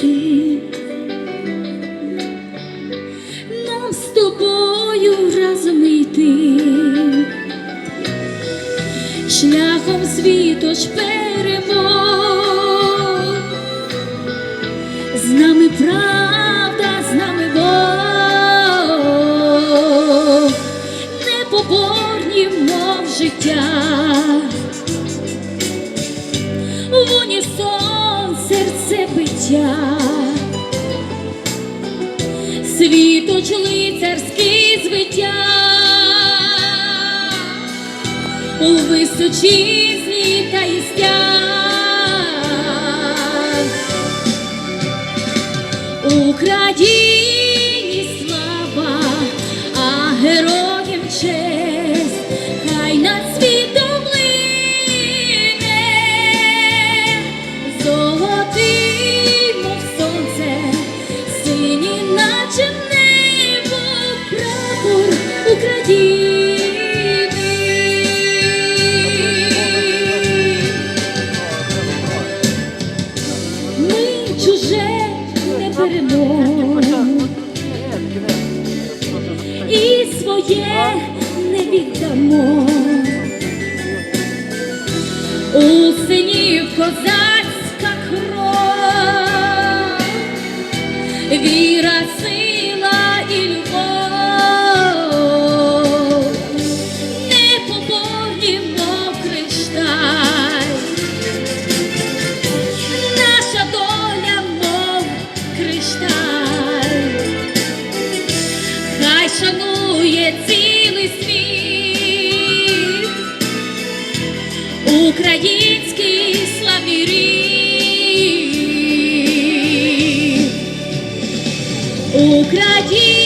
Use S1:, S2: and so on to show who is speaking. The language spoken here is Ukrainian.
S1: дід, нам з тобою разом йти, шляхом світоч. Биття, світоч лицарський звиття, у височизні та істях. Україні слава, а героям честь, Ми чуже не беремо і своє не віддамо. У синів козацька кров, віра, український славний рід. Україні